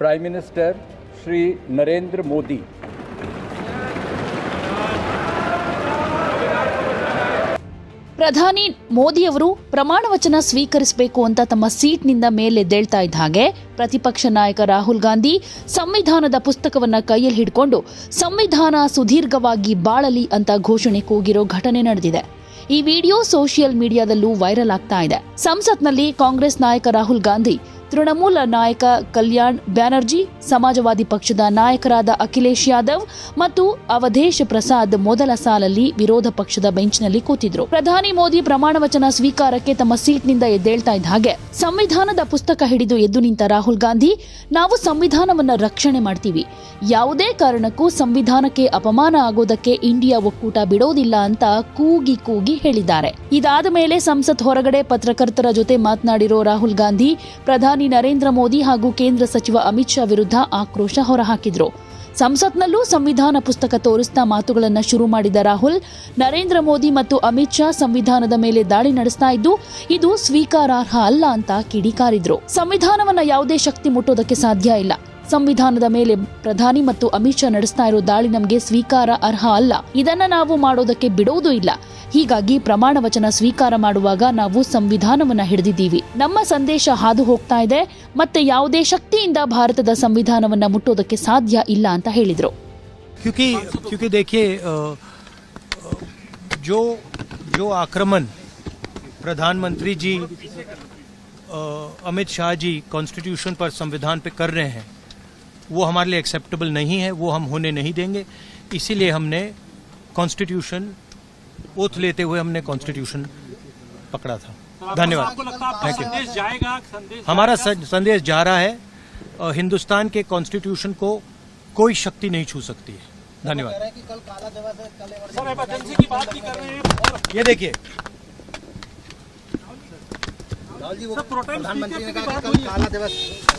Prime Minister Shri Narendra Modi. ಪ್ರಧಾನಿ ಮೋದಿಯವರು ಪ್ರಮಾಣ ವಚನ ಸ್ವೀಕರಿಸಬೇಕು ಅಂತ ತಮ್ಮ ಸೀಟ್ನಿಂದ ಮೇಲೆದ್ದೇಳ್ತಾ ಇದ್ದ ಹಾಗೆ ಪ್ರತಿಪಕ್ಷ ನಾಯಕ ರಾಹುಲ್ ಗಾಂಧಿ ಸಂವಿಧಾನದ ಪುಸ್ತಕವನ್ನ ಕೈಯಲ್ಲಿ ಹಿಡ್ಕೊಂಡು ಸಂವಿಧಾನ ಸುದೀರ್ಘವಾಗಿ ಬಾಳಲಿ ಅಂತ ಘೋಷಣೆ ಕೂಗಿರೋ ಘಟನೆ ನಡೆದಿದೆ ಈ ವಿಡಿಯೋ ಸೋಷಿಯಲ್ ಮೀಡಿಯಾದಲ್ಲೂ ವೈರಲ್ ಆಗ್ತಾ ಇದೆ ಸಂಸತ್ನಲ್ಲಿ ಕಾಂಗ್ರೆಸ್ ನಾಯಕ ರಾಹುಲ್ ಗಾಂಧಿ ತೃಣಮೂಲ ನಾಯಕ ಕಲ್ಯಾಣ್ ಬ್ಯಾನರ್ಜಿ, ಸಮಾಜವಾದಿ ಪಕ್ಷದ ನಾಯಕರಾದ ಅಖಿಲೇಶ್ ಯಾದವ್ ಮತ್ತು ಅವಧೇಶ್ ಪ್ರಸಾದ್ ಮೊದಲ ಸಾಲಲ್ಲಿ ವಿರೋಧ ಪಕ್ಷದ ಬೆಂಚ್ನಲ್ಲಿ ಕೂತಿದ್ರು. ಪ್ರಧಾನಿ ಮೋದಿ ಪ್ರಮಾಣ ವಚನ ಸ್ವೀಕಾರಕ್ಕೆ ತಮ್ಮ ಸೀಟ್ನಿಂದ ಎದ್ದೇಳ್ತಾ ಇದ್ದ ಹಾಗೆ ಸಂವಿಧಾನದ ಪುಸ್ತಕ ಹಿಡಿದು ಎದ್ದು ನಿಂತ ರಾಹುಲ್ ಗಾಂಧಿ, ನಾವು ಸಂವಿಧಾನವನ್ನ ರಕ್ಷಣೆ ಮಾಡ್ತೀವಿ. ಯಾವುದೇ ಕಾರಣಕ್ಕೂ ಸಂವಿಧಾನಕ್ಕೆ ಅಪಮಾನ ಆಗೋದಕ್ಕೆ ಇಂಡಿಯಾ ಒಕ್ಕೂಟ ಬಿಡೋದಿಲ್ಲ ಅಂತ ಕೂಗಿ ಕೂಗಿ ಹೇಳಿದ್ದಾರೆ. ಇದಾದ ಮೇಲೆ ಸಂಸತ್ ಹೊರಗಡೆ ಪತ್ರಕರ್ತರ ಜೊತೆ ಮಾತನಾಡಿರೋ ರಾಹುಲ್ ಗಾಂಧಿ, ಪ್ರಧಾನಿ ನರೇಂದ್ರ ಮೋದಿ ಹಾಗೂ ಕೇಂದ್ರ ಸಚಿವ ಅಮಿತ್ ಶಾ ವಿರುದ್ಧ ಆಕ್ರೋಶ ಹೊರಹಾಕಿದ್ರು. ಸಂಸತ್ನಲ್ಲೂ ಸಂವಿಧಾನ ಪುಸ್ತಕ ತೋರಿಸ್ತಾ ಮಾತುಗಳನ್ನು ಶುರು ಮಾಡಿದ ರಾಹುಲ್, ನರೇಂದ್ರ ಮೋದಿ ಮತ್ತು ಅಮಿತ್ ಶಾ ಸಂವಿಧಾನದ ಮೇಲೆ ದಾಳಿ ನಡೆಸ್ತಾ ಇದ್ದು, ಇದು ಸ್ವೀಕಾರಾರ್ಹ ಅಲ್ಲ ಅಂತ ಕಿಡಿಕಾರಿದ್ರು. ಸಂವಿಧಾನವನ್ನ ಯಾವುದೇ ಶಕ್ತಿ ಮುಟ್ಟೋದಕ್ಕೆ ಸಾಧ್ಯ ಇಲ್ಲ. ಸಂವಿಧಾನದ ಮೇಲೆ ಪ್ರಧಾನಿ ಮತ್ತು ಅಮಿತ್ ಶಾ ನಡೆಸ್ತಾ ಇರೋ ದಾಳಿ ನಮಗೆ ಸ್ವೀಕಾರ ಅರ್ಹ ಅಲ್ಲ ಇದನ್ನ ನಾವು ಮಾಡೋದಕ್ಕೆ ಬಿಡೋದು ಇಲ್ಲ ಹೀಗಾಗಿ ಪ್ರಮಾಣ ವಚನ ಸ್ವೀಕಾರ ಮಾಡುವಾಗ ನಾವು ಸಂವಿಧಾನವನ್ನ ಹಿಡಿದಿದ್ದೀವಿ ನಮ್ಮ ಸಂದೇಶ ಹಾದು ಹೋಗ್ತಾ ಇದೆ ಮತ್ತೆ ಯಾವುದೇ ಶಕ್ತಿಯಿಂದ ಭಾರತದ ಸಂವಿಧಾನವನ್ನ ಮುಟ್ಟೋದಕ್ಕೆ ಸಾಧ್ಯ ಇಲ್ಲ ಅಂತ ಹೇಳಿದ್ರು क्योंकि क्योंकि देखिए अ, अ, जो जो आक्रमण प्रधानमंत्री जी अ, अमित शाह जी कॉन्स्टिट्यूशन पर संविधान पे कर रहे हैं वो हमारे लिए एक्सेप्टेबल नहीं है वो हम होने नहीं देंगे। इसीलिए हमने कॉन्स्टिट्यूशन ओथ लेते हुए हमने कॉन्स्टिट्यूशन पकड़ा था। धन्यवाद। थैंक यू हमारा संदेश जा रहा है हिंदुस्तान के कॉन्स्टिट्यूशन को कोई शक्ति नहीं छू सकती है। धन्यवाद। ये देखिए। सर प्रोटेम स्पीकर की बात हुई है।